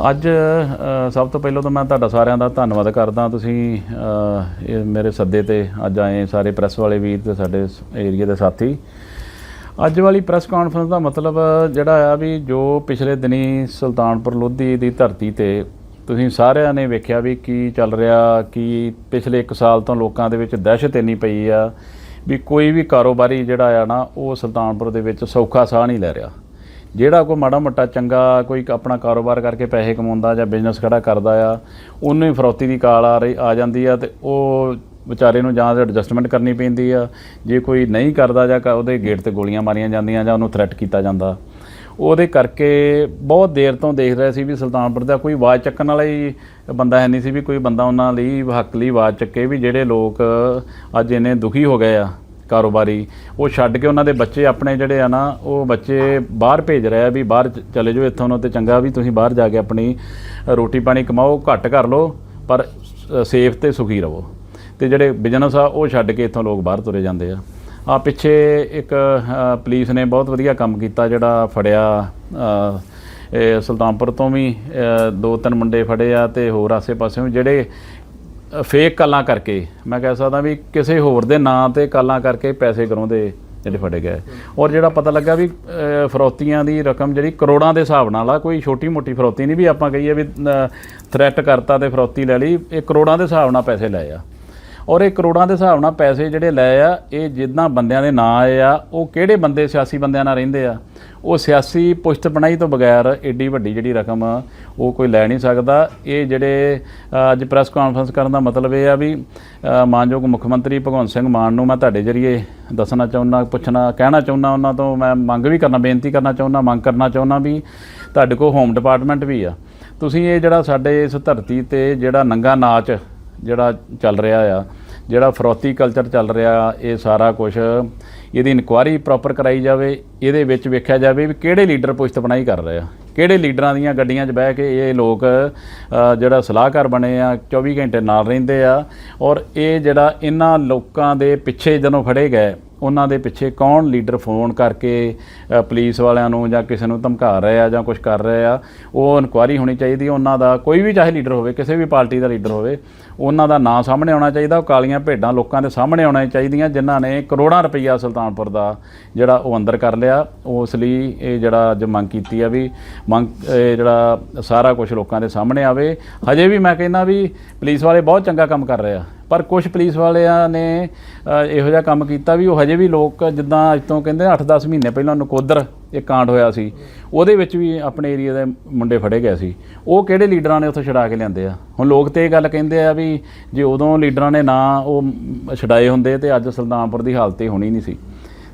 ਅੱਜ ਸਭ ਤੋਂ ਪਹਿਲਾਂ ਤਾਂ ਮੈਂ ਤੁਹਾਡਾ ਸਾਰਿਆਂ ਦਾ ਧੰਨਵਾਦ ਕਰਦਾ। ਤੁਸੀਂ ਇਹ ਮੇਰੇ ਸੱਦੇ ਤੇ ਅੱਜ ਆਏ ਸਾਰੇ ਪ੍ਰੈਸ ਵਾਲੇ ਵੀਰ ਤੇ ਸਾਡੇ ਏਰੀਆ ਦੇ ਸਾਥੀ। ਅੱਜ ਵਾਲੀ ਪ੍ਰੈਸ ਕਾਨਫਰੰਸ ਦਾ ਮਤਲਬ ਜਿਹੜਾ ਆ ਵੀ ਜੋ ਪਿਛਲੇ ਦਿਨੀ ਸੁਲਤਾਨਪੁਰ ਲੋਧੀ ਦੀ ਧਰਤੀ ਤੇ ਤੁਸੀਂ ਸਾਰਿਆਂ ਨੇ ਵੇਖਿਆ ਵੀ ਕੀ ਚੱਲ ਰਿਹਾ, ਕੀ ਪਿਛਲੇ 1 ਸਾਲ ਤੋਂ ਲੋਕਾਂ ਦੇ ਵਿੱਚ ਦਹਿਸ਼ਤ ਇੰਨੀ ਪਈ ਆ ਵੀ ਕੋਈ ਵੀ ਕਾਰੋਬਾਰੀ ਜਿਹੜਾ ਆ ਨਾ, ਉਹ ਸੁਲਤਾਨਪੁਰ ਦੇ ਵਿੱਚ ਸੌਖਾ ਸਾਹ ਨਹੀਂ ਲੈ ਰਿਹਾ। ਜਿਹੜਾ ਕੋਈ ਮਾੜਾ ਮੋਟਾ ਚੰਗਾ ਕੋਈ ਆਪਣਾ ਕਾਰੋਬਾਰ ਕਰਕੇ ਪੈਸੇ ਕਮਾਉਂਦਾ ਜਾਂ ਬਿਜ਼ਨਸ ਖੜਾ ਕਰਦਾ ਆ, ਉਹਨੂੰ ਹੀ ਫਰੋਤੀ ਦੀ ਕਾਲ ਆ ਰਹੀ, ਆ ਜਾਂਦੀ ਆ ਤੇ ਉਹ ਵਿਚਾਰੇ ਨੂੰ ਜਾਂ ਤਾਂ ਐਡਜਸਟਮੈਂਟ ਕਰਨੀ ਪੈਂਦੀ ਆ। ਜੇ ਕੋਈ ਨਹੀਂ ਕਰਦਾ ਜਾਂ ਕ- ਉਹਦੇ ਗੇਟ ਤੇ ਗੋਲੀਆਂ ਮਾਰੀਆਂ ਜਾਂਦੀਆਂ ਜਾਂ ਉਹਨੂੰ ਥ੍ਰੈਟ ਕੀਤਾ ਜਾਂਦਾ। ਉਹਦੇ ਕਰਕੇ ਬਹੁਤ ਦੇਰ ਤੋਂ ਦੇਖ ਰਿਹਾ ਸੀ ਵੀ ਸੁਲਤਾਨਪੁਰ ਦਾ ਕੋਈ ਆਵਾਜ਼ ਚੱਕਣ ਵਾਲਾ ਹੀ ਬੰਦਾ ਹੈ ਨਹੀਂ ਸੀ ਵੀ ਕੋਈ ਬੰਦਾ ਉਹਨਾਂ ਲਈ ਹੱਕ ਲਈ ਆਵਾਜ਼ ਚੱਕੇ ਵੀ ਜਿਹੜੇ ਲੋਕ ਅੱਜ ਇੰਨੇ ਦੁਖੀ ਹੋ ਗਏ ਆ। ਕਾਰੋਬਾਰੀ, ਉਹ ਛੱਡ ਕੇ ਉਹਨਾਂ ਦੇ ਬੱਚੇ ਆਪਣੇ ਜਿਹੜੇ ਆ ਨਾ, ਉਹ ਬੱਚੇ ਬਾਹਰ ਭੇਜ ਰਹੇ ਆ ਵੀ ਬਾਹਰ ਚਲੇ ਜਾਓ ਇੱਥੋਂ ਨੂੰ ਤੇ ਚੰਗਾ ਵੀ ਤੁਸੀਂ ਬਾਹਰ ਜਾ ਕੇ ਆਪਣੀ ਰੋਟੀ ਪਾਣੀ ਕਮਾਓ, ਘੱਟ ਕਰ ਲਓ, ਪਰ ਸੇਫ ਤੇ ਸੁਖੀ ਰਹੋ। ਤੇ ਜਿਹੜੇ ਬਿਜ਼ਨਸ ਆ, ਉਹ ਛੱਡ ਕੇ ਇੱਥੋਂ ਲੋਕ ਬਾਹਰ ਤੁਰੇ ਜਾਂਦੇ ਆ। ਆ ਪਿੱਛੇ ਇੱਕ ਪੁਲਿਸ ਨੇ ਬਹੁਤ ਵਧੀਆ ਕੰਮ ਕੀਤਾ ਜਿਹੜਾ ਫੜਿਆ ਸੁਲਤਾਨਪੁਰ ਤੋਂ ਵੀ ਦੋ ਤਿੰਨ ਮੁੰਡੇ ਫੜੇ ਆ ਤੇ ਹੋਰ ਆਸੇ-ਪਾਸਿਓਂ ਜਿਹੜੇ ਫੇਕ ਕਾਲਾਂ ਕਰਕੇ, ਮੈਂ ਕਹਿ ਸਕਦਾ ਵੀ ਕਿਸੇ ਹੋਰ ਦੇ ਨਾਂ ਤੇ ਕਾਲਾਂ ਕਰਕੇ ਪੈਸੇ ਕਰਾਉਂਦੇ ਜਿਹੜੇ ਫੜੇ ਗਏ। ਔਰ ਜਿਹੜਾ ਪਤਾ ਲੱਗਾ ਵੀ ਫਰੋਤੀਆਂ ਦੀ ਰਕਮ ਜਿਹੜੀ ਕਰੋੜਾਂ ਦੇ ਹਿਸਾਬ ਨਾਲ ਆ, ਕੋਈ ਛੋਟੀ ਮੋਟੀ ਫਰੋਤੀ ਨਹੀਂ ਵੀ ਆਪਾਂ ਕਹੀਏ ਵੀ ਥ੍ਰੈਟ ਕਰਤਾ ਤੇ ਫਰੌਤੀ ਲੈ ਲਈ, ਇਹ ਕਰੋੜਾਂ ਦੇ ਹਿਸਾਬ ਨਾਲ ਪੈਸੇ ਲਏ ਆ। ਔਰ ਇਹ ਕਰੋੜਾਂ ਦੇ ਹਿਸਾਬ ਨਾਲ ਪੈਸੇ ਜਿਹੜੇ ਲਏ ਆ, ਇਹ ਜਿੱਦਾਂ ਬੰਦਿਆਂ ਦੇ ਨਾਂ ਆਏ ਆ, ਉਹ ਕਿਹੜੇ ਬੰਦੇ ਸਿਆਸੀ ਬੰਦਿਆਂ ਨਾਲ ਰਹਿੰਦੇ ਆ? ਉਹ ਸਿਆਸੀ ਪੁਸ਼ਤ ਬਣਾਈ ਤੋਂ ਬਗੈਰ ਏਡੀ ਵੱਡੀ ਜਿਹੜੀ ਰਕਮ ਉਹ ਕੋਈ ਲੈ ਨਹੀਂ ਸਕਦਾ। ਇਹ ਜਿਹੜੇ ਅੱਜ ਪ੍ਰੈਸ ਕਾਨਫਰੰਸ ਕਰਨ ਦਾ ਮਤਲਬ ਇਹ ਆ ਵੀ ਮਾਨਯੋਗ ਮੁੱਖ ਮੰਤਰੀ ਭਗਵੰਤ ਸਿੰਘ ਮਾਨ ਨੂੰ ਮੈਂ ਤੁਹਾਡੇ ਜਰੀਏ ਦੱਸਣਾ ਚਾਹੁੰਦਾ ਪੁੱਛਣਾ, ਕਹਿਣਾ ਚਾਹੁੰਦਾ ਉਹਨਾਂ ਤੋਂ ਮੈਂ ਮੰਗ ਵੀ ਕਰਨਾ, ਬੇਨਤੀ ਕਰਨਾ ਚਾਹੁੰਦਾ ਮੰਗ ਕਰਨਾ ਚਾਹੁੰਦਾ ਵੀ ਤੁਹਾਡੇ ਕੋਲ ਹੋਮ ਡਿਪਾਰਟਮੈਂਟ ਵੀ ਆ। ਤੁਸੀਂ ਇਹ ਜਿਹੜਾ ਸਾਡੇ ਇਸ ਧਰਤੀ ਤੇ ਜਿਹੜਾ ਨੰਗਾ ਨਾਚ ਜਿਹੜਾ ਚੱਲ ਰਿਹਾ ਆ, ਜਿਹੜਾ ਫਰੋਤੀ ਕਲਚਰ ਚੱਲ ਰਿਹਾ ਇਹ ਸਾਰਾ ਕੁਝ ਇਹਦੀ ਇਨਕੁਆਰੀ ਪ੍ਰੋਪਰ ਕਰਾਈ ਜਾਵੇ, ਇਹਦੇ ਵਿੱਚ ਵੇਖਿਆ ਜਾਵੇ ਵੀ ਕਿਹੜੇ ਲੀਡਰ ਪੁਸ਼ਤ ਬਣਾਈ ਕਰ ਰਹੇ ਆ। ਕਿਹੜੇ ਲੀਡਰਾਂ ਦੀਆਂ ਗੱਡੀਆਂ 'ਚ ਬਹਿ ਕੇ ਇਹ ਲੋਕ ਜਿਹੜਾ ਸਲਾਹਕਾਰ ਬਣੇ ਆ 24 ਘੰਟੇ ਨਾਲ ਰਹਿੰਦੇ ਆ ਔਰ ਇਹ ਜਿਹੜਾ ਇਹਨਾਂ ਲੋਕਾਂ ਦੇ ਪਿੱਛੇ ਜਦੋਂ ਫੜੇ ਗਏ ਉਹਨਾਂ ਦੇ ਪਿੱਛੇ ਕੌਣ ਲੀਡਰ ਫੋਨ ਕਰਕੇ ਅ, ਪੁਲਿਸ ਵਾਲਿਆਂ ਨੂੰ ਜਾਂ ਕਿਸੇ ਨੂੰ ਧਮਕਾ ਰਹੇ ਆ ਜਾਂ ਕੁਝ ਕਰ ਰਹੇ ਆ ਉਹ ਇਨਕੁਆਇਰੀ ਹੋਣੀ ਚਾਹੀਦੀ ਉਹਨਾਂ ਦਾ ਕੋਈ ਵੀ ਚਾਹੇ ਲੀਡਰ ਹੋਵੇ ਕਿਸੇ ਵੀ ਪਾਰਟੀ ਦਾ ਲੀਡਰ ਹੋਵੇ ਉਹਨਾਂ ਦਾ ਨਾਂ ਸਾਹਮਣੇ ਆਉਣਾ ਚਾਹੀਦਾ ਉਹ ਕਾਲੀਆਂ ਭੇਡਾਂ ਲੋਕਾਂ ਦੇ ਸਾਹਮਣੇ ਆਉਣਾ ਚਾਹੀਦੀਆਂ ਜਿਨ੍ਹਾਂ ਨੇ ਕਰੋੜਾਂ ਰੁਪਈਆ ਸੁਲਤਾਨਪੁਰ ਦਾ ਜਿਹੜਾ ਉਹ ਅੰਦਰ ਕਰ ਲਿਆ ਉਸ ਲਈ ਇਹ ਜਿਹੜਾ ਅੱਜ ਮੰਗ ਕੀਤੀ ਆ ਵੀ ਮੰਗ ਇਹ ਜਿਹੜਾ ਸਾਰਾ ਕੁਝ ਲੋਕਾਂ ਦੇ ਸਾਹਮਣੇ ਆਵੇ। ਹਜੇ ਵੀ ਮੈਂ ਕਹਿੰਦਾ ਵੀ ਪੁਲਿਸ ਵਾਲੇ ਬਹੁਤ ਚੰਗਾ ਕੰਮ ਕਰ ਰਹੇ ਆ। ਪਰ ਕੁਝ ਪੁਲਿਸ ਵਾਲਿਆਂ ਨੇ ਅ, ਇਹੋ ਜਿਹਾ ਕੰਮ ਕੀਤਾ ਵੀ ਉਹ ਹਜੇ ਵੀ ਲੋਕ ਜਿੱਦਾਂ ਅੱਜ ਤੋਂ ਕਹਿੰਦੇ 8-10 ਮਹੀਨੇ ਪਹਿਲਾਂ ਨਕੋਦਰ ਇੱਕ ਕਾਂਡ ਹੋਇਆ ਸੀ ਉਹਦੇ ਵਿੱਚ ਵੀ ਆਪਣੇ ਏਰੀਆ ਦੇ ਮੁੰਡੇ ਫੜੇ ਗਏ ਸੀ। ਉਹ ਕਿਹੜੇ ਲੀਡਰਾਂ ਨੇ ਉੱਥੇ ਛਡਾ ਕੇ ਲਿਆਂਦੇ ਆ? ਹੁਣ ਲੋਕ ਤੇ ਇਹ ਗੱਲ ਕਹਿੰਦੇ ਆ ਵੀ ਜੇ ਉਦੋਂ ਲੀਡਰਾਂ ਨੇ ਨਾ ਉਹ ਛਡਾਏ ਹੁੰਦੇ ਤੇ ਅੱਜ ਸੁਲਤਾਨਪੁਰ ਦੀ ਹਾਲਤ ਇਹ ਹੋਣੀ ਨਹੀਂ ਸੀ।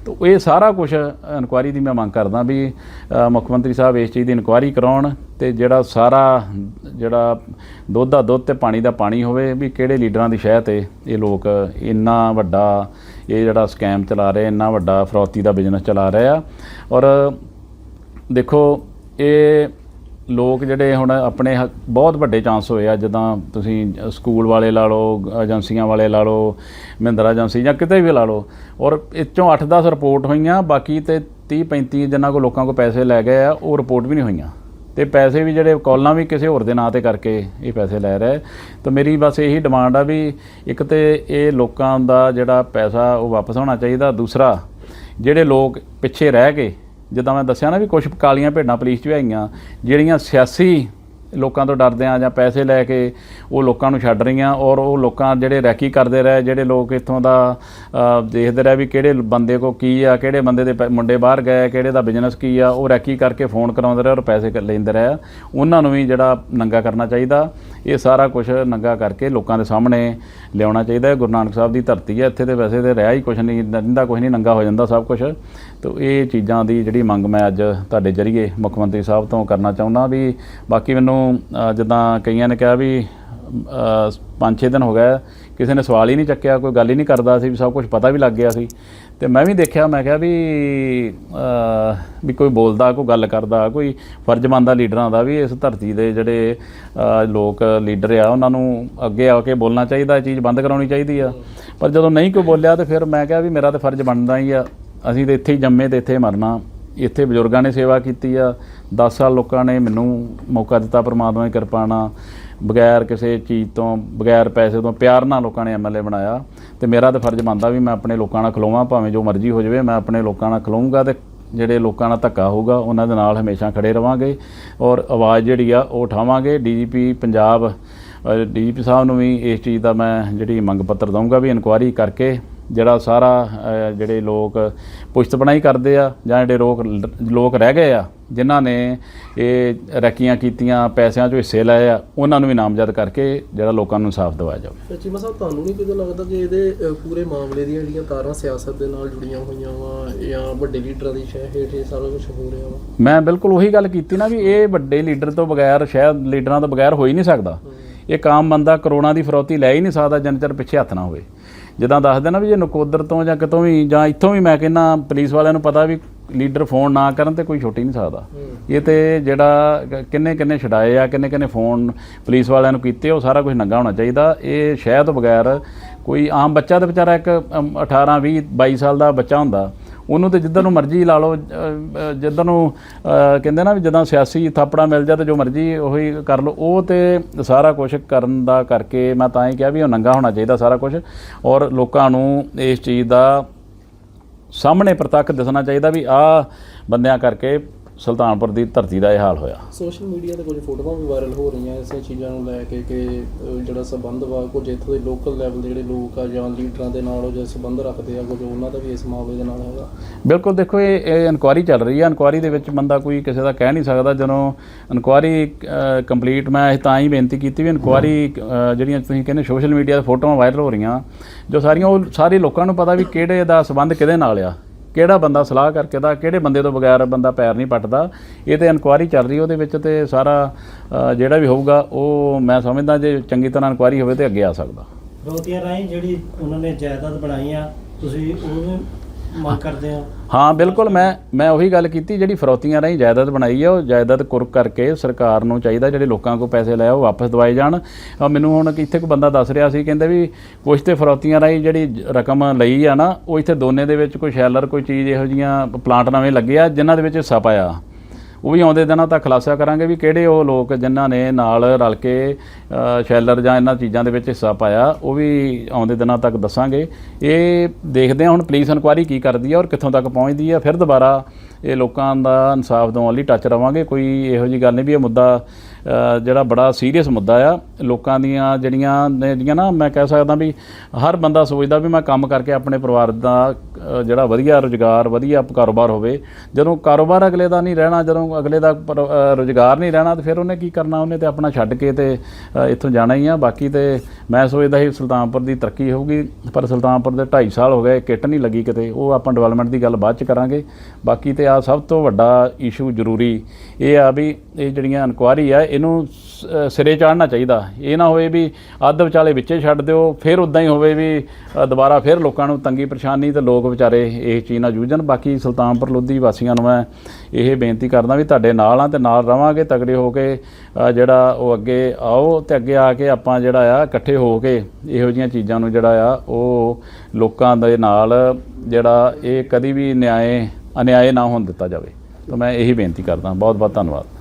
ਤੋ ਇਹ ਸਾਰਾ ਕੁਝ ਇਨਕੁਆਰੀ ਦੀ ਮੈਂ ਮੰਗ ਕਰਦਾ ਵੀ ਮੁੱਖ ਮੰਤਰੀ ਸਾਹਿਬ ਇਸ ਚੀਜ਼ ਦੀ ਇਨਕੁਆਰੀ ਕਰਾਉਣ ਤੇ ਜਿਹੜਾ ਸਾਰਾ, ਜਿਹੜਾ ਦੁੱਧ ਦਾ ਦੁੱਧ ਤੇ ਪਾਣੀ ਦਾ ਪਾਣੀ ਹੋਵੇ, ਵੀ ਕਿਹੜੇ ਲੀਡਰਾਂ ਦੀ ਸ਼ਹਿ ਤੇ ਇਹ ਲੋਕ ਇੰਨਾ ਵੱਡਾ ਇਹ ਜਿਹੜਾ ਸਕੈਮ ਚਲਾ ਰਹੇ, ਇੰਨਾ ਵੱਡਾ ਫਰੌਤੀ ਦਾ ਬਿਜ਼ਨਸ ਚਲਾ ਰਹੇ ਆ। ਔਰ ਦੇਖੋ, ਇਹ ਲੋਕ ਜਿਹੜੇ ਹੁਣ ਆਪਣੇ ਹ- ਬਹੁਤ ਵੱਡੇ ਚਾਂਸ ਹੋਏ ਆ, ਜਿੱਦਾਂ ਤੁਸੀਂ ਸਕੂਲ ਵਾਲੇ ਲਾ ਲਓ, ਏਜੰਸੀਆਂ ਵਾਲੇ ਲਾ ਲਓ, ਮਹਿੰਦਰਾ ਏਜੰਸੀ ਜਾਂ ਕਿਤੇ ਵੀ ਲਾ ਲਓ। ਔਰ ਇਹ 'ਚੋਂ 8-10 ਰਿਪੋਰਟ ਹੋਈਆਂ, ਬਾਕੀ ਤੇ 30-35 ਜਿਨ੍ਹਾਂ ਕੋ ਲੋਕਾਂ ਕੋ ਪੈਸੇ ਲੈ ਗਏ ਆ, ਉਹ ਰਿਪੋਰਟ ਵੀ ਨਹੀਂ ਹੋਈਆਂ। ਤੇ ਪੈਸੇ ਵੀ ਜਿਹੜੇ ਕਾਲਾਂ ਵੀ ਕਿਸੇ ਹੋਰ ਦੇ ਨਾਂ ਤੇ ਕਰਕੇ ਇਹ ਪੈਸੇ ਲੈ ਰਹੇ। ਤਾਂ ਮੇਰੀ ਬਸ ਇਹੀ ਡਿਮਾਂਡ ਆ ਵੀ ਇੱਕ ਤੇ ਇਹ ਲੋਕਾਂ ਦਾ ਜਿਹੜਾ ਪੈਸਾ ਉਹ ਵਾਪਸ ਹੋਣਾ ਚਾਹੀਦਾ, ਦੂਸਰਾ ਜਿਹੜੇ ਲੋਕ ਪਿੱਛੇ ਰਹਿ ਗਏ ਜਿੱਦਾਂ ਮੈਂ ਦੱਸਿਆ ਨਾ ਵੀ ਕੁਝ ਕਾਲੀਆਂ ਭੇਡਾਂ ਪੁਲਿਸ 'ਚ ਵੀ ਆਈਆਂ ਜਿਹੜੀਆਂ ਸਿਆਸੀ ਲੋਕਾਂ ਤੋਂ ਡਰਦੇ ਆ ਜਾਂ ਪੈਸੇ ਲੈ ਕੇ ਉਹ ਲੋਕਾਂ ਨੂੰ ਛੱਡ ਰਹੀਆਂ ਔਰ ਉਹ ਲੋਕਾਂ ਜਿਹੜੇ ਰੈਕੀ ਕਰਦੇ ਰਹੇ, ਜਿਹੜੇ ਲੋਕ ਇੱਥੋਂ ਦਾ ਦੇਖਦੇ ਰਹੇ ਵੀ ਕਿਹੜੇ ਬੰਦੇ ਕੋ ਕੀ ਆ, ਕਿਹੜੇ ਬੰਦੇ ਦੇ ਪੈ- ਮੁੰਡੇ ਬਾਹਰ ਗਏ, ਕਿਹੜੇ ਦਾ ਬਿਜ਼ਨਸ ਕੀ ਆ, ਉਹ ਰੈਕੀ ਕਰਕੇ ਫੋਨ ਕਰਾਉਂਦੇ ਰਹੇ ਔਰ ਪੈਸੇ ਕ- ਲੈਂਦੇ ਰਹੇ। ਉਹਨਾਂ ਨੂੰ ਵੀ ਜਿਹੜਾ ਨੰਗਾ ਕਰਨਾ ਚਾਹੀਦਾ। ਇਹ ਸਾਰਾ ਕੁਝ ਨੰਗਾ ਕਰਕੇ ਲੋਕਾਂ ਦੇ ਸਾਹਮਣੇ ਲਿਆਉਣਾ ਚਾਹੀਦਾ। ਹੈ ਗੁਰੂ ਨਾਨਕ ਸਾਹਿਬ ਦੀ ਧਰਤੀ ਹੈ ਇੱਥੇ ਤੇ ਵੈਸੇ ਤੇ ਰਿਹਾ ਹੀ ਕੁਝ ਨਹੀਂ ਰਹਿੰਦਾ ਕੁਝ ਨਹੀਂ ਨੰਗਾ ਹੋ ਜਾਂਦਾ ਸਭ ਕੁਝ ਤੋ ਇਹ ਚੀਜ਼ਾਂ ਦੀ ਜਿਹੜੀ ਮੰਗ ਮੈਂ ਅੱਜ ਤੁਹਾਡੇ ਜਰੀਏ ਮੁੱਖ ਮੰਤਰੀ ਸਾਹਿਬ ਤੋਂ ਕਰਨਾ ਚਾਹੁੰਦਾ ਵੀ ਬਾਕੀ ਮੈਨੂੰ ਅ, ਜਿੱਦਾਂ ਕਈਆਂ ਨੇ ਕਿਹਾ ਵੀ 5-6 ਦਿਨ ਹੋ ਗਏ ਕਿਸੇ ਨੇ ਸਵਾਲ ਹੀ ਨਹੀਂ ਚੱਕਿਆ ਕੋਈ ਗੱਲ ਹੀ ਨਹੀਂ ਕਰਦਾ ਸੀ ਵੀ ਸਭ ਕੁਝ ਪਤਾ ਵੀ ਲੱਗ ਗਿਆ ਸੀ। ਤੇ ਮੈਂ ਵੀ ਦੇਖਿਆ ਮੈਂ ਕਿਹਾ ਵੀ ਵੀ ਕੋਈ ਬੋਲਦਾ ਕੋਈ ਗੱਲ ਕਰਦਾ ਕੋਈ ਫਰਜ਼ ਮੰਨਦਾ ਲੀਡਰਾਂ ਦਾ ਵੀ ਇਸ ਧਰਤੀ ਦੇ ਜਿਹੜੇ ਲੋਕ ਲੀਡਰ ਆ ਉਹਨਾਂ ਨੂੰ ਅੱਗੇ ਆ ਕੇ ਬੋਲਣਾ ਚਾਹੀਦਾ ਇਹ ਚੀਜ਼ ਬੰਦ ਕਰਾਉਣੀ ਚਾਹੀਦੀ ਆ। ਪਰ ਜਦੋਂ ਨਹੀਂ ਕੋਈ ਬੋਲਿਆ ਤੇ ਫਿਰ ਮੈਂ ਕਿਹਾ ਵੀ ਮੇਰਾ ਤਾਂ ਫਰਜ਼ ਬਣਦਾ ਹੀ ਆ ਅਸੀਂ ਤਾਂ ਇੱਥੇ ਹੀ ਜੰਮੇ ਤੇ ਇੱਥੇ ਹੀ ਮਰਨਾ। ਇੱਥੇ ਬਜ਼ੁਰਗਾਂ ਨੇ ਸੇਵਾ ਕੀਤੀ ਆ 10 ਸਾਲ ਲੋਕਾਂ ਨੇ ਮੈਨੂੰ ਮੌਕਾ ਦਿੱਤਾ ਪਰਮਾਤਮਾ ਦੀ ਕਿਰਪਾ ਨਾਲ, ਬਗੈਰ ਕਿਸੇ ਚੀਜ਼ ਤੋਂ, ਬਗੈਰ ਪੈਸੇ ਤੋਂ, ਪਿਆਰ ਨਾਲ ਲੋਕਾਂ ਨੇ ਐਮਐਲਏ ਬਣਾਇਆ। ਤੇ ਮੇਰਾ ਤਾਂ ਫਰਜ਼ ਬਣਦਾ ਵੀ ਮੈਂ ਆਪਣੇ ਲੋਕਾਂ ਨਾਲ ਖਲੋਵਾਂ, ਭਾਵੇਂ ਜੋ ਮਰਜ਼ੀ ਹੋ ਜਾਵੇ, ਮੈਂ ਆਪਣੇ ਲੋਕਾਂ ਨਾਲ ਖਲੋਊਂਗਾ ਤੇ ਜਿਹੜੇ ਲੋਕਾਂ ਨਾਲ ਧੱਕਾ ਹੋਊਗਾ, ਉਹਨਾਂ ਦੇ ਨਾਲ ਹਮੇਸ਼ਾ ਖੜੇ ਰਵਾਂਗੇ ਔਰ ਆਵਾਜ਼ ਜਿਹੜੀ ਆ ਉਹ ਉਠਾਵਾਂਗੇ। ਡੀਜੀਪੀ ਪੰਜਾਬ ਡੀਜੀਪੀ ਸਾਹਿਬ ਨੂੰ ਵੀ ਇਸ ਚੀਜ਼ ਦਾ ਮੈਂ ਜਿਹੜੀ ਮੰਗ ਪੱਤਰ ਦਊਂਗਾ ਵੀ ਇਨਕੁਆਇਰੀ ਕਰਕੇ ਜਿਹੜਾ ਸਾਰਾ ਜਿਹੜੇ ਲੋਕ ਪੁਸ਼ਤ ਬਣਾਈ ਕਰਦੇ ਆ ਜਾਂ ਜਿਹੜੇ ਲੋਕ ਲੋਕ ਰਹਿ ਗਏ ਆ ਜਿਨ੍ਹਾਂ ਨੇ ਇਹ ਰਕੀਆਂ ਕੀਤੀਆਂ ਪੈਸਿਆਂ 'ਚੋਂ ਹਿੱਸੇ ਲਏ ਆ ਉਹਨਾਂ ਨੂੰ ਵੀ ਨਾਮਜ਼ਦ ਕਰਕੇ ਜਿਹੜਾ ਲੋਕਾਂ ਨੂੰ ਇਨਸਾਫ ਦਿਵਾਇਆ ਜਾਵੇ। ਚੀਮਾ ਸਾਹਿਬ ਤੁਹਾਨੂੰ ਨਹੀਂ ਕਿਦੋਂ ਲੱਗਦਾ ਕਿ ਇਹਦੇ ਪੂਰੇ ਮਾਮਲੇ ਦੀਆਂ ਜਿਹੜੀਆਂ ਤਾਰਾਂ ਸਿਆਸਤ ਦੇ ਨਾਲ ਜੁੜੀਆਂ ਹੋਈਆਂ ਵਾ ਜਾਂ ਵੱਡੇ ਲੀਡਰਾਂ ਦੀ ਸ਼ਹਿ ਹੇਠ ਇਹ ਸਾਰਾ ਕੁਝ ਹੋ ਰਿਹਾ ਵਾ? ਮੈਂ ਬਿਲਕੁਲ ਉਹੀ ਗੱਲ ਕੀਤੀ ਨਾ ਵੀ ਇਹ ਵੱਡੇ ਲੀਡਰ ਤੋਂ ਬਗੈਰ ਸ਼ਾਇਦ ਲੀਡਰਾਂ ਤੋਂ ਬਗੈਰ ਹੋ ਹੀ ਨਹੀਂ ਸਕਦਾ। ਇੱਕ ਆਮ ਬੰਦਾ ਕਰੋਨਾ ਦੀ ਫਰੌਤੀ ਲੈ ਹੀ ਨਹੀਂ ਸਕਦਾ ਜਿੰਨ ਚਿਰ ਪਿੱਛੇ ਹੱਥ ਨਾ ਹੋਵੇ। ਜਿੱਦਾਂ ਦੱਸਦੇ ਨਾ ਵੀ ਜੇ ਨਕੋਦਰ ਤੋਂ ਜਾਂ ਕਿਤੋਂ ਵੀ ਜਾਂ ਇੱਥੋਂ ਵੀ ਮੈਂ ਕਹਿੰਦਾ ਪੁਲਿਸ ਵਾਲਿਆਂ ਨੂੰ ਪਤਾ ਵੀ ਲੀਡਰ ਫੋਨ ਨਾ ਕਰਨ ਤੇ ਕੋਈ ਛੁੱਟ ਨਹੀਂ ਸਕਦਾ। ਇਹ ਤੇ ਜਿਹੜਾ ਕਿੰਨੇ ਕਿੰਨੇ ਛਡਾਏ ਆ ਕਿੰਨੇ ਕਿੰਨੇ ਫੋਨ ਪੁਲਿਸ ਵਾਲਿਆਂ ਨੂੰ ਕੀਤੇ ਉਹ ਸਾਰਾ ਕੁਝ ਨੰਗਾ ਹੋਣਾ ਚਾਹੀਦਾ। ਇਹ ਤੋਂ ਬਗੈਰ ਕੋਈ ਆਮ ਬੱਚਾ ਤੇ ਵਿਚਾਰਾ ਇੱਕ ਅਮ, 18 20 22 ਸਾਲ ਦਾ ਬੱਚਾ ਹੁੰਦਾ ਉਹਨੂੰ ਤੇ ਜਿੱਦਾਂ ਨੂੰ ਮਰਜ਼ੀ ਲਾ ਲਓ ਜਿੱਦਾਂ ਨੂੰ ਕਹਿੰਦੇ ਨਾ ਵੀ ਜਦੋਂ ਸਿਆਸੀ ਥਾਪੜਾ ਮਿਲ ਜਾ ਤੇ ਜੋ ਮਰਜ਼ੀ ਉਹੀ ਕਰ ਲਓ। ਉਹ ਤੇ ਸਾਰਾ ਕੁਝ ਕਰਨ ਦਾ ਕਰਕੇ ਮੈਂ ਤਾਂ ਹੀ ਕਿਹਾ ਵੀ ਉਹ ਨੰਗਾ ਹੋਣਾ ਚਾਹੀਦਾ ਸਾਰਾ ਕੁਝ ਔਰ ਲੋਕਾਂ ਨੂੰ ਇਸ ਚੀਜ਼ ਦਾ ਸਾਹਮਣੇ ਪ੍ਰਤੱਖ ਦਿਸਣਾ ਚਾਹੀਦਾ ਵੀ ਆਹ ਬੰਦਿਆਂ ਕਰਕੇ ਸੁਲਤਾਨਪੁਰ ਦੀ ਧਰਤੀ ਦਾ ਇਹ ਹਾਲ ਹੋਇਆ। ਸੋਸ਼ਲ ਮੀਡੀਆ ਤੇ ਕੁਝ ਫੋਟੋਆਂ ਵੀ ਵਾਇਰਲ ਹੋ ਰਹੀਆਂ ਇਸੇ ਚੀਜ਼ਾਂ ਨੂੰ ਲੈ ਕੇ ਕਿ ਜਿਹੜਾ ਸਬੰਧ ਵਾ ਕੁਝ ਇੱਥੋਂ ਦੇ ਲੋਕਲ ਲੈਵਲ ਦੇ ਜਿਹੜੇ ਲੋਕ ਆ ਜਾਂ ਲੀਡਰਾਂ ਦੇ ਨਾਲ ਉਹ ਜਿਹੜਾ ਸਬੰਧ ਰੱਖਦੇ ਆ ਕੁਝ ਉਹਨਾਂ ਦਾ ਵੀ ਇਸ ਮਾਮਲੇ ਦੇ ਨਾਲ ਹੈਗਾ। ਬਿਲਕੁਲ ਦੇਖੋ ਇਹ ਇਹ ਇਨਕੁਆਰੀ ਚੱਲ ਰਹੀ ਹੈ ਇਨਕੁਆਰੀ ਦੇ ਵਿੱਚ ਬੰਦਾ ਕੋਈ ਕਿਸੇ ਦਾ ਕਹਿ ਨਹੀਂ ਸਕਦਾ। ਜਦੋਂ ਇਨਕੁਆਰੀ ਕੰਪਲੀਟ ਮੈਂ ਇਹ ਤਾਂ ਹੀ ਬੇਨਤੀ ਕੀਤੀ ਵੀ ਇਨਕੁਆਰੀ ਜਿਹੜੀਆਂ ਤੁਸੀਂ ਕਹਿੰਦੇ ਸੋਸ਼ਲ ਮੀਡੀਆ ਤੇ ਫੋਟੋਆਂ ਵਾਇਰਲ ਹੋ ਰਹੀਆਂ ਜੋ ਸਾਰੀਆਂ ਉਹ ਸਾਰੇ ਲੋਕਾਂ ਨੂੰ ਪਤਾ ਵੀ ਕਿਹੜੇ ਦਾ ਸਬੰਧ ਕਿਹਦੇ ਨਾਲ ਆ। ਕਿਹੜਾ ਬੰਦਾ ਸਲਾਹ ਕਰਕੇ ਦਾ, ਕਿਹੜੇ ਬੰਦੇ ਤੋਂ ਬਗੈਰ ਬੰਦਾ ਪੈਰ ਨਹੀਂ ਪੱਟਦਾ। ਇਹ ਤੇ ਇਨਕੁਆਰੀ ਚੱਲ ਰਹੀ ਉਹਦੇ ਵਿੱਚ ਤੇ ਸਾਰਾ ਜਿਹੜਾ ਵੀ ਹੋਊਗਾ, ਉਹ ਮੈਂ ਸਮਝਦਾ ਜੇ ਚੰਗੀ ਤਰ੍ਹਾਂ ਇਨਕੁਆਰੀ ਹੋਵੇ ਤੇ ਅੱਗੇ ਆ ਸਕਦਾ। ਰੋਤੀਆਂ ਰਾਹੀਂ ਜਿਹੜੀ ਉਹਨਾਂ ਨੇ ਜਾਇਦਾਦ ਬਣਾਈ ਆ ਤੁਸੀਂ ਉਹਨੂੰ ਮੰਗ ਕਰਦੇ ਹੋ? ਹਾਂ, ਬਿਲਕੁਲ ਮੈਂ ਮੈਂ ਉਹੀ ਗੱਲ ਕੀਤੀ ਜਿਹੜੀ ਫਰੌਤੀਆਂ ਰਾਹੀਂ ਜਾਇਦਾਦ ਬਣਾਈ ਆ, ਉਹ ਜਾਇਦਾਦ ਕੁਰਕ ਕਰਕੇ ਸਰਕਾਰ ਨੂੰ ਚਾਹੀਦਾ ਜਿਹੜੇ ਲੋਕਾਂ ਕੋਲ ਪੈਸੇ ਲਏ ਆ ਉਹ ਵਾਪਸ ਦਵਾਏ ਜਾਣ। ਆਹ ਮੈਨੂੰ ਹੁਣ ਇੱਥੇ ਕੋਈ ਬੰਦਾ ਦੱਸ ਰਿਹਾ ਸੀ, ਕਹਿੰਦੇ ਵੀ ਕੁਛ ਤੇ ਫਰੌਤੀਆਂ ਰਾਹੀਂ ਜਿਹੜੀ ਰਕਮ ਲਈ ਆ ਨਾ, ਉਹ ਇੱਥੇ ਦੋਨੇ ਦੇ ਵਿੱਚ ਕੋਈ ਸ਼ੈਲਰ, ਕੋਈ ਚੀਜ਼ ਇਹੋ ਜੀਆਂ ਪਲਾਂਟ ਨਵੇਂ ਲੱਗੇ ਆ, ਜਿਨ੍ਹਾਂ ਦੇ ਵਿੱਚ ਹਿੱਸਾ ਪਾਇਆ ਉਹ ਵੀ ਆਉਂਦੇ ਦਿਨਾਂ ਤੱਕ ਖੁਲਾਸਾ ਕਰਾਂਗੇ ਵੀ ਕਿਹੜੇ ਉਹ ਲੋਕ ਜਿਨ੍ਹਾਂ ਨੇ ਨਾਲ ਰਲ ਕੇ ਸ਼ੈਲਰ ਜਾਂ ਇਹਨਾਂ ਚੀਜ਼ਾਂ ਦੇ ਵਿੱਚ ਹਿੱਸਾ ਪਾਇਆ, ਉਹ ਵੀ ਆਉਂਦੇ ਦਿਨਾਂ ਤੱਕ ਦੱਸਾਂਗੇ। ਇਹ ਦੇਖਦੇ ਹਾਂ ਹੁਣ ਪੁਲਿਸ ਇਨਕੁਆਇਰੀ ਕੀ ਕਰਦੀ ਹੈ ਔਰ ਕਿੱਥੋਂ ਤੱਕ ਪਹੁੰਚਦੀ ਹੈ, ਫਿਰ ਦੁਬਾਰਾ ਇਹ ਲੋਕਾਂ ਦਾ ਇਨਸਾਫ ਦਿਵਾਉਣ ਲਈ ਟੱਚ ਰਵਾਂਗੇ। ਕੋਈ ਇਹੋ ਜੀ ਗੱਲ ਨਹੀਂ ਵੀ ਇਹ ਮੁੱਦਾ ਜਿਹੜਾ ਬੜਾ ਸੀਰੀਅਸ ਮੁੱਦਾ ਆ, ਲੋਕਾਂ ਦੀਆਂ ਜਿਹੜੀਆਂ ਨੇ, ਜਿਹੜੀਆਂ ਨਾ ਮੈਂ ਕਹਿ ਸਕਦਾ ਵੀ ਹਰ ਬੰਦਾ ਸੋਚਦਾ ਵੀ ਮੈਂ ਕੰਮ ਕਰਕੇ ਆਪਣੇ ਪਰਿਵਾਰ ਦਾ ਜਿਹੜਾ ਵਧੀਆ ਰੁਜ਼ਗਾਰ, ਵਧੀਆ ਕਾਰੋਬਾਰ ਹੋਵੇ। ਜਦੋਂ ਕਾਰੋਬਾਰ ਅਗਲੇ ਦਾ ਨਹੀਂ ਰਹਿਣਾ, ਜਦੋਂ ਅਗਲੇ ਦਾ ਪਰ- ਰੁਜ਼ਗਾਰ ਨਹੀਂ ਰਹਿਣਾ, ਤੇ ਫਿਰ ਉਹਨੇ ਕੀ ਕਰਨਾ? ਉਹਨੇ ਤੇ ਆਪਣਾ ਛੱਡ ਕੇ ਤੇ ਇੱਥੋਂ ਜਾਣਾ ਹੀ ਆ। ਬਾਕੀ ਤੇ ਮੈਂ ਸੋਚਦਾ ਸੀ ਸੁਲਤਾਨਪੁਰ ਦੀ ਤਰੱਕੀ ਹੋਊਗੀ, ਪਰ ਸੁਲਤਾਨਪੁਰ ਦੇ 2.5 ਸਾਲ ਹੋ ਗਏ, ਕਿੱਟ ਨਹੀਂ ਲੱਗੀ ਕਿਤੇ। ਉਹ ਆਪਾਂ ਡਿਵੈਲਪਮੈਂਟ ਦੀ ਗੱਲ ਬਾਅਦ ਚ ਕਰਾਂਗੇ। ਬਾਕੀ ਤੇ ਆ, ਸਭ ਤੋਂ ਵੱਡਾ ਇਸ਼ੂ ਜ਼ਰੂਰੀ ਇਹ ਆ ਵੀ ਇਹ ਜਿਹੜੀਆਂ ਇਨਕੁਆਰੀ ਆ, ਇਹਨੂੰ ਸ- ਸਿਰੇ ਚਾੜਨਾ ਚਾਹੀਦਾ। ਇਹ ਨਾ ਹੋਵੇ ਵੀ ਅੱਧ ਵਿਚਾਲੇ ਵਿੱਚੇ ਛੱਡ ਦਿਓ, ਫਿਰ ਉਦਾਂ ਹੀ ਹੋਵੇ ਵੀ ਦੁਬਾਰਾ ਫਿਰ ਲੋਕਾਂ ਨੂੰ ਤੰਗੀ ਪਰੇਸ਼ਾਨੀ ਤੇ ਲੋਕ ਵਿਚਾਰੇ ਇਹ ਚੀਜ਼ ਨਾਲ ਜੂਝਣ। ਬਾਕੀ ਸੁਲਤਾਨਪੁਰ ਲੋਧੀ ਵਾਸੀਆਂ ਨੂੰ ਮੈਂ ਇਹ ਬੇਨਤੀ ਕਰਦਾ ਵੀ ਤੁਹਾਡੇ ਨਾਲ ਆ ਤੇ ਨਾਲ ਰਵਾਂਗੇ, ਤਗੜੇ ਹੋ ਕੇ ਜਿਹੜਾ ਉਹ ਅੱਗੇ ਆਓ ਤੇ ਅੱਗੇ ਆ ਕੇ ਆਪਾਂ ਜਿਹੜਾ ਆ, ਇਕੱਠੇ ਹੋ ਕੇ ਇਹੋ ਜਿਹੀਆਂ ਚੀਜ਼ਾਂ ਨੂੰ ਜਿਹੜਾ ਆ, ਉਹ ਲੋਕਾਂ ਦੇ ਨਾਲ ਜਿਹੜਾ ਇਹ ਕਦੀ ਵੀ ਨਿਆਏ ਅਨਿਆਏ ਨਾ ਹੋਣ ਦਿੱਤਾ ਜਾਵੇ। ਤਾਂ ਮੈਂ ਇਹੀ ਬੇਨਤੀ ਕਰਦਾ। ਬਹੁਤ ਬਹੁਤ ਧੰਨਵਾਦ।